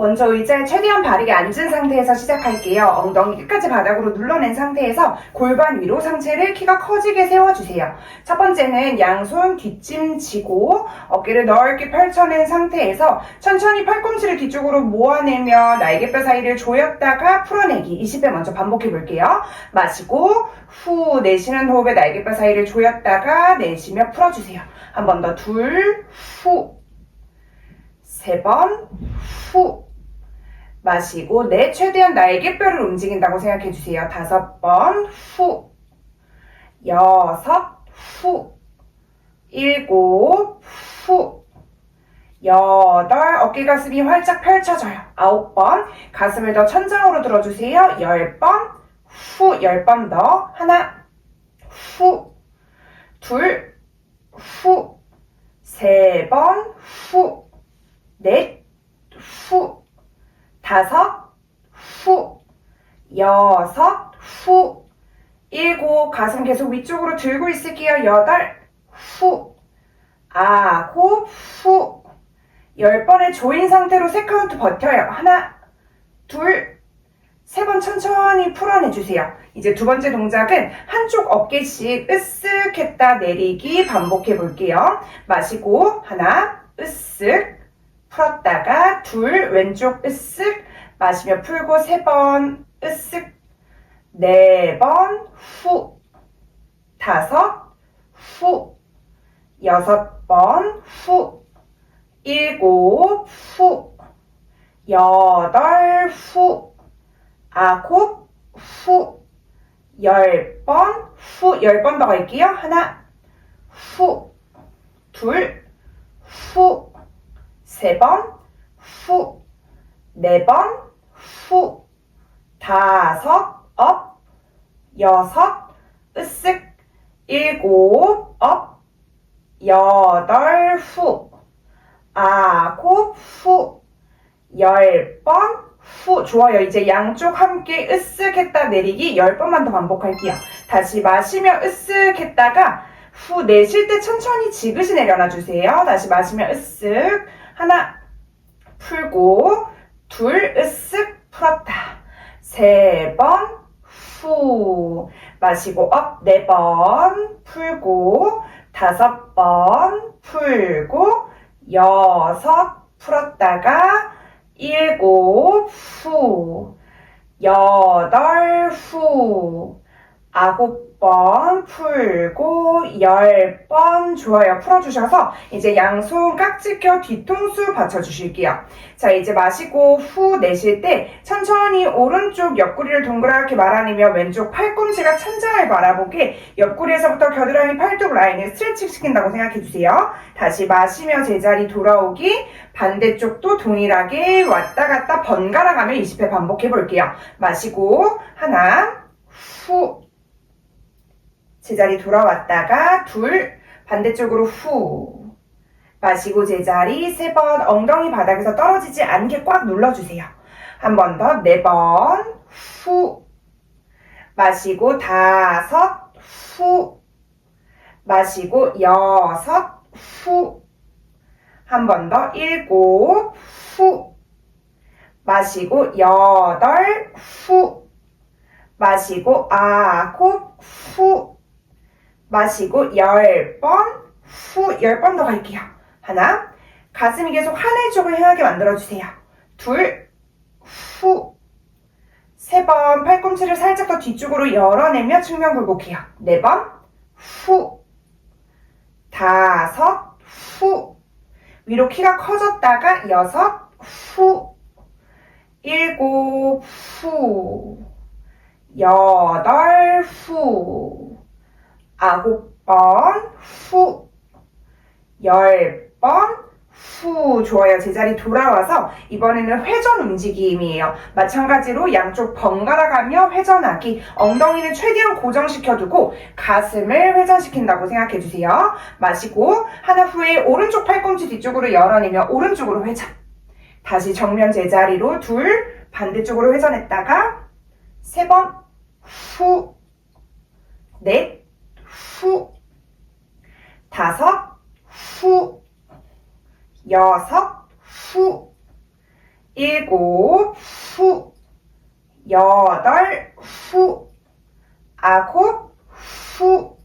먼저 의자에 최대한 바르게 앉은 상태에서 시작할게요. 엉덩이 끝까지 바닥으로 눌러낸 상태에서 골반 위로 상체를 키가 커지게 세워주세요. 첫 번째는 양손 뒷짐 지고 어깨를 넓게 펼쳐낸 상태에서 천천히 팔꿈치를 뒤쪽으로 모아내며 날개뼈 사이를 조였다가 풀어내기 20회 먼저 반복해 볼게요. 마시고 후 내쉬는 호흡에 날개뼈 사이를 조였다가 내쉬며 풀어주세요. 한 번 더 둘, 후, 세 번, 후. 마시고 내 최대한 날개뼈를 움직인다고 생각해 주세요. 다섯 번, 후. 여섯, 후. 일곱, 후. 여덟, 어깨 가슴이 활짝 펼쳐져요. 아홉 번, 가슴을 더 천장으로 들어주세요. 열 번, 후, 열 번 더. 하나, 후, 둘, 후, 세 번, 후, 넷, 후, 다섯, 후, 여섯, 후, 일곱, 가슴 계속 위쪽으로 들고 있을게요. 여덟, 후, 아홉, 후, 열 번의 조인 상태로 세 카운트 버텨요. 하나, 둘, 세번 천천히 풀어내주세요. 이제 두 번째 동작은 한쪽 어깨씩 으쓱 했다 내리기 반복해 볼게요. 마시고 하나, 으쓱, 풀었다가 둘, 왼쪽 으쓱, 마시며 풀고 세 번, 으쓱, 네 번, 후, 다섯, 후, 여섯 번, 후, 일곱, 후, 여덟, 후, 아홉, 후, 열 번, 후, 열 번 더 갈게요. 하나, 후, 둘, 후, 세 번, 후, 네 번, 후, 다섯, 업, 여섯, 으쓱, 일곱, 업, 여덟, 후, 아홉, 후, 열 번, 후. 좋아요. 이제 양쪽 함께 으쓱 했다 내리기 열 번만 더 반복할게요. 다시 마시며 으쓱 했다가 후 내쉴 때 천천히 지그시 내려놔 주세요. 다시 마시며 으쓱 하나 풀고 둘 으쓱 풀었다. 세 번 후. 마시고 업 네 번 풀고 다섯 번 풀고 여섯 풀었다가 일곱 후 여덟 후 아홉 번 풀고 열 번 좋아요. 풀어주셔서 이제 양손 깍지 껴 뒤통수 받쳐주실게요. 자 이제 마시고 후 내쉴 때 천천히 오른쪽 옆구리를 동그랗게 말아내며 왼쪽 팔꿈치가 천장을 바라보게 옆구리에서부터 겨드랑이 팔뚝 라인을 스트레칭 시킨다고 생각해주세요. 다시 마시며 제자리 돌아오기 반대쪽도 동일하게 왔다 갔다 번갈아 가며 20회 반복해 볼게요. 마시고 하나 후 제자리 돌아왔다가 둘 반대쪽으로 후. 마시고 제자리 세 번 엉덩이 바닥에서 떨어지지 않게 꽉 눌러주세요. 한 번 더 네 번 후. 마시고 다섯 후. 마시고 여섯 후. 한 번 더 일곱 후. 마시고 여덟 후. 마시고 아홉 후 마시고 열 번, 후, 열 번 더 갈게요. 하나, 가슴이 계속 하늘 쪽을 향하게 만들어주세요. 둘, 후, 세 번, 팔꿈치를 살짝 더 뒤쪽으로 열어내며 측면 굴곡해요. 네 번, 후, 다섯, 후, 위로 키가 커졌다가 여섯, 후, 일곱, 후, 여덟, 후, 아홉 번, 후, 열 번, 후. 좋아요. 제자리 돌아와서 이번에는 회전 움직임이에요. 마찬가지로 양쪽 번갈아 가며 회전하기. 엉덩이는 최대한 고정시켜두고 가슴을 회전시킨다고 생각해주세요. 마시고 하나 후에 오른쪽 팔꿈치 뒤쪽으로 열어내며 오른쪽으로 회전. 다시 정면 제자리로 둘, 반대쪽으로 회전했다가 세 번, 후, 넷, 후, 다섯, 후, 여섯, 후, 일곱, 후, 여덟, 후, 아홉, 후,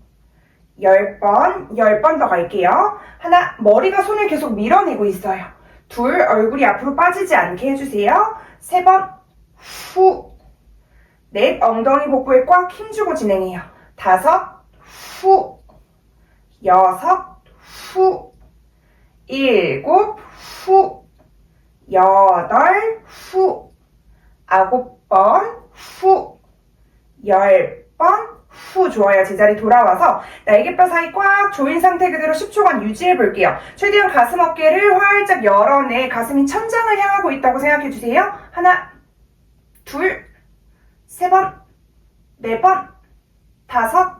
열 번, 열 번 더 갈게요. 하나, 머리가 손을 계속 밀어내고 있어요. 둘, 얼굴이 앞으로 빠지지 않게 해주세요. 세 번, 후, 넷, 엉덩이 복부에 꽉 힘주고 진행해요. 다섯, 후, 여섯, 후, 일곱, 후, 여덟, 후, 아홉 번, 후, 열 번, 후. 좋아요. 제자리 돌아와서 날개뼈 사이 꽉 조인 상태 그대로 10초간 유지해 볼게요. 최대한 가슴 어깨를 활짝 열어내 가슴이 천장을 향하고 있다고 생각해 주세요. 하나, 둘, 세 번, 네 번, 다섯,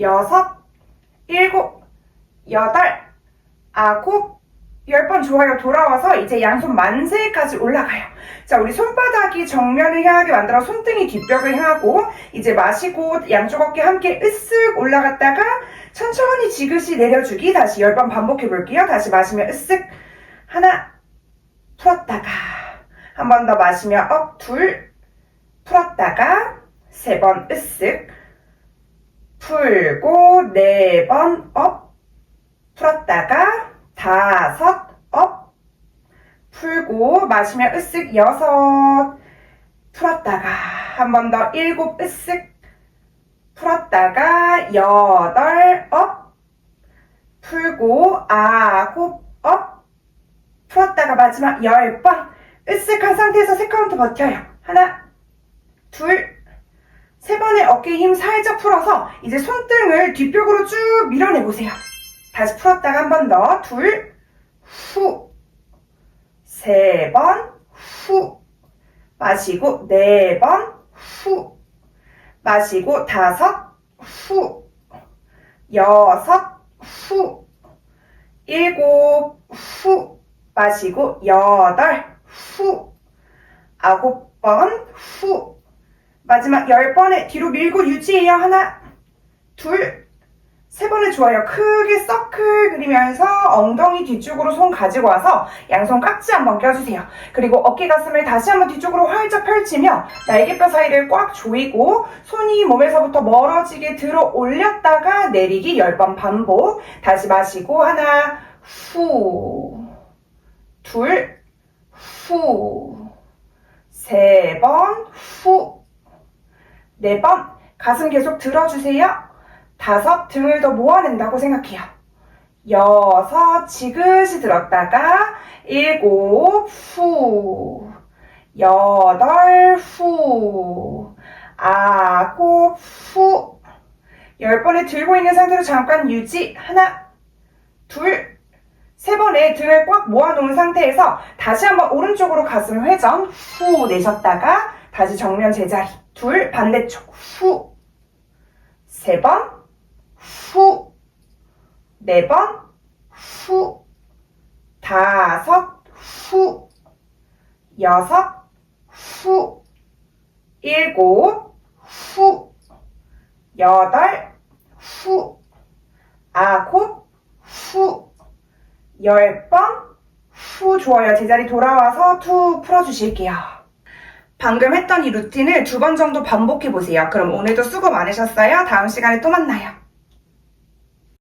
여섯, 일곱, 여덟, 아홉, 열 번 좋아요. 돌아와서 이제 양손 만세까지 올라가요. 자, 우리 손바닥이 정면을 향하게 만들어 손등이 뒷벽을 향하고 이제 마시고 양쪽 어깨 함께 으쓱 올라갔다가 천천히 지그시 내려주기 다시 열 번 반복해 볼게요. 다시 마시면 으쓱 하나 풀었다가 한 번 더 마시며 업둘 풀었다가 세 번 으쓱 풀고 네 번 업. 풀었다가 다섯 업. 풀고 마시며 으쓱 여섯. 풀었다가 한 번 더 일곱 으쓱. 풀었다가 여덟 업. 풀고 아홉 업. 풀었다가 마지막 열 번. 으쓱한 상태에서 세 카운트 버텨요. 하나 둘 세 번의 어깨 힘 살짝 풀어서 이제 손등을 뒷벽으로 쭉 밀어내보세요. 다시 풀었다가 한 번 더. 둘, 후. 세 번, 후. 마시고, 네 번, 후. 마시고, 다섯, 후. 여섯, 후. 일곱, 후. 마시고, 여덟, 후. 아홉 번, 후. 마지막 열 번에 뒤로 밀고 유지해요. 하나, 둘, 세 번에 좋아요. 크게 서클 그리면서 엉덩이 뒤쪽으로 손 가지고 와서 양손 깍지 한번 껴주세요. 그리고 어깨 가슴을 다시 한번 뒤쪽으로 활짝 펼치며 날개뼈 사이를 꽉 조이고 손이 몸에서부터 멀어지게 들어 올렸다가 내리기 열 번 반복. 다시 마시고 하나, 후, 둘, 후, 세 번, 후, 네 번. 가슴 계속 들어주세요. 다섯 등을 더 모아낸다고 생각해요. 여섯 지그시 들었다가 일곱 후. 여덟 후. 아홉 후 열 번에 들고 있는 상태로 잠깐 유지. 하나 둘. 세 번에 등을 꽉 모아놓은 상태에서 다시 한번 오른쪽으로 가슴 회전 후 내셨다가 다시 정면 제자리. 둘 반대쪽. 후. 세 번, 후, 네 번, 후, 다섯, 후, 여섯, 후, 일곱, 후, 여덟, 후, 아홉, 후, 열 번, 후, 좋아요. 제자리 돌아와서 투 풀어주실게요. 방금 했던 이 루틴을 두 번 정도 반복해 보세요. 그럼 오늘도 수고 많으셨어요. 다음 시간에 또 만나요.